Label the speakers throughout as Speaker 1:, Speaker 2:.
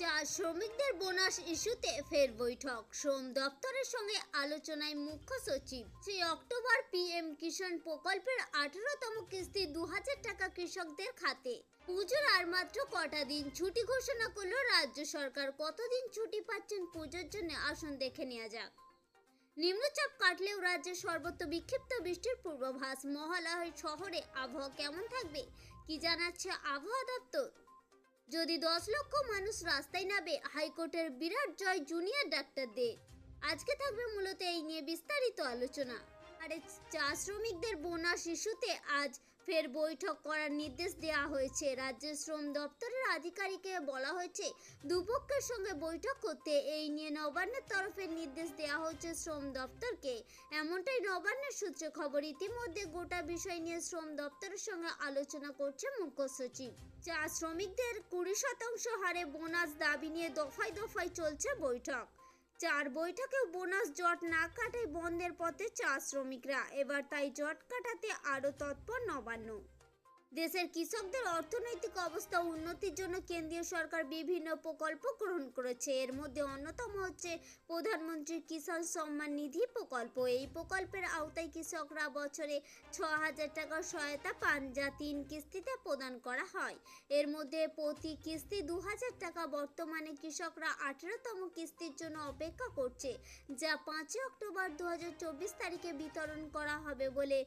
Speaker 1: চা শ্রমিকদের বোনাস ইস্যুতে ফের বৈঠক। শ্রম দপ্তরের সঙ্গে আলোচনায় মুখ্য সচিব। সেই অক্টোবর পিএম কিষাণ প্রকল্পের আঠারোতম কিস্তি দু হাজার টাকা কৃষকদের খাতে। পুজোর আর মাত্র কটা দিন ছুটি ঘোষণা করল রাজ্য সরকার। কতদিন ছুটি পাচ্ছেন পুজোর জন্য আসন দেখে নেওয়া যাক। নিম্নচাপ কাটলেও রাজ্যে সর্বত্র বিক্ষিপ্ত বৃষ্টির পূর্বাভাস। মহালয় শহরে আবহাওয়া কেমন থাকবে, কি জানাচ্ছে আবহাওয়া দপ্তর? যদি দশ লক্ষ মানুষ রাস্তায় নামে, হাইকোর্টের বিরাট জয় জুনিয়র ডাক্তারদের। আজকে থাকবে মূলত এই নিয়ে বিস্তারিত আলোচনা। আর চা শ্রমিকদের বোনা শিশুতে আজ ফের বৈঠক করার নির্দেশ দেওয়া হয়েছে। রাজ্যের শ্রম দপ্তরের আধিকারিককে বলা হয়েছে, দুপক্ষের সঙ্গে বৈঠক করতে এই নিয়ে নবান্নের তরফে নির্দেশ দেওয়া হয়েছে শ্রম দপ্তরকে। এমনটাই নবান্নের সূত্রে খবর। ইতিমধ্যে গোটা বিষয় নিয়ে শ্রম দপ্তরের সঙ্গে আলোচনা করছে মুখ্য সচিব। চা শ্রমিকদের কুড়ি শতাংশ হারে বোনাস দাবি নিয়ে দফায় দফায় চলছে বৈঠক। চার বৈঠকেও বোনাস জট না কাটায় বন্ধের পথে চা শ্রমিকরা। এবার তাই জট কাটাতে আরও তৎপর নবান্ন। দেশের কৃষকদের অর্থনৈতিক অবস্থা উন্নতির জন্য কেন্দ্রীয় সরকার বিভিন্ন প্রকল্প গ্রহণ করেছে। এর মধ্যে অন্যতম হচ্ছে প্রধানমন্ত্রী কিষাণ সম্মান নিধি প্রকল্প। এই প্রকল্পের আওতায় কৃষকরা বছরে ছ হাজার টাকার সহায়তা পান, যা তিন কিস্তিতে প্রদান করা হয়। এর মধ্যে প্রতি কিস্তি দু হাজার টাকা, বর্তমানে কৃষকরা আঠেরোতম কিস্তির জন্য অপেক্ষা করছে, যা পাঁচই অক্টোবর দু হাজার চব্বিশ তারিখে বিতরণ করা হবে বলে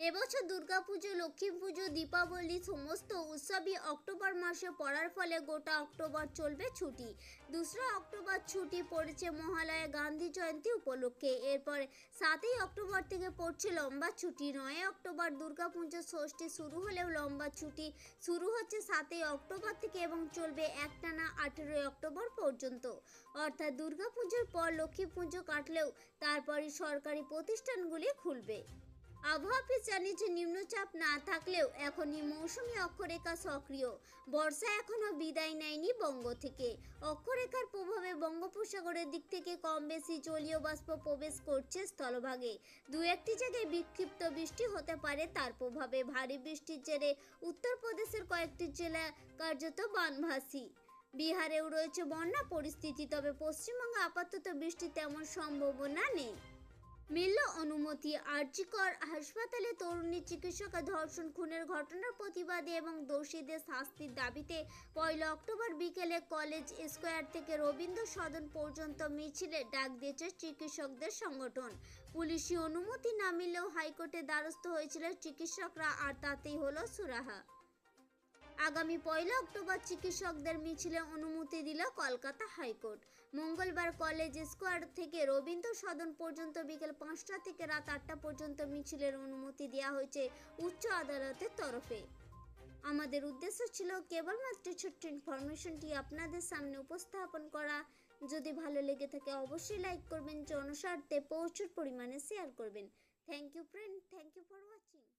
Speaker 1: এবছর দুর্গাপুজো লক্ষ্মী পুজো দীপাবলি সমস্ত উৎসবই অক্টোবর মাসে পড়ার ফলে গোটা অক্টোবর চলবে ছুটি। দোসরা অক্টোবর ছুটি পড়েছে মহালয়া গান্ধী জয়ন্তী উপলক্ষে। এরপর সাতই অক্টোবর থেকে পড়ছে লম্বা ছুটি। নয় অক্টোবর দুর্গাপুজো ষষ্ঠী শুরু হলেও লম্বা ছুটি শুরু হচ্ছে সাতই অক্টোবর থেকে এবং চলবে একটানা আঠেরোই অক্টোবর পর্যন্ত। অর্থাৎ দুর্গাপুজোর পর লক্ষ্মী পুজো কাটলেও তারপরই সরকারি প্রতিষ্ঠানগুলি খুলবে। আবহাওয়া অফিস জানিয়েছে, নিম্নচাপ না থাকলেও এখনই মৌসুমি অক্ষরেখা সক্রিয়। বর্ষা এখনও বিদায় নেয়নি বঙ্গ থেকে। অক্ষরেখার প্রভাবে বঙ্গোপসাগরের দিক থেকে কম বেশি জলীয় বাষ্প প্রবেশ করছে স্থলভাগে। দু একটি জায়গায় বিক্ষিপ্ত বৃষ্টি হতে পারে, তার প্রভাবে ভারী বৃষ্টির জেরে উত্তরপ্রদেশের কয়েকটি জেলা কার্যত বানভাসী। বিহারেও রয়েছে বন্যা পরিস্থিতি, তবে পশ্চিমবঙ্গে আপাতত বৃষ্টি তেমন সম্ভাবনা নেই। মিলল অনুমতি। আর্জিকর হাসপাতালে তরুণী চিকিৎসকের ধর্ষণ খুনের ঘটনার প্রতিবাদে এবং দোষীদের শাস্তির দাবিতে পয়লা অক্টোবর বিকেলে কলেজ স্কোয়ার থেকে রবীন্দ্র সদন পর্যন্ত মিছিলে ডাক দিয়েছে চিকিৎসকদের সংগঠন। পুলিশি অনুমতি না মিললেও হাইকোর্টে দ্বারস্থ হয়েছিল চিকিৎসকরা আর তাতেই হলো সুরাহা। আগামী পয়লা অক্টোবর চিকিৎসকদের মিছিলে অনুমতি দিল কলকাতা হাইকোর্ট। মঙ্গলবার কলেজ স্কোয়ার থেকে রবীন্দ্র সদন পর্যন্ত বিকেল পাঁচটা থেকে রাত আটটা পর্যন্ত মিছিলের অনুমতি দেওয়া হয়েছে উচ্চ আদালতের তরফে। আমাদের উদ্দেশ্য ছিল কেবলমাত্র ছোট্ট ইনফরমেশনটি আপনাদের সামনে উপস্থাপন করা। যদি ভালো লেগে থাকে অবশ্যই লাইক করবেন, জনস্বার্থে প্রচুর পরিমাণে শেয়ার করবেন। Thank you friend thank you for watching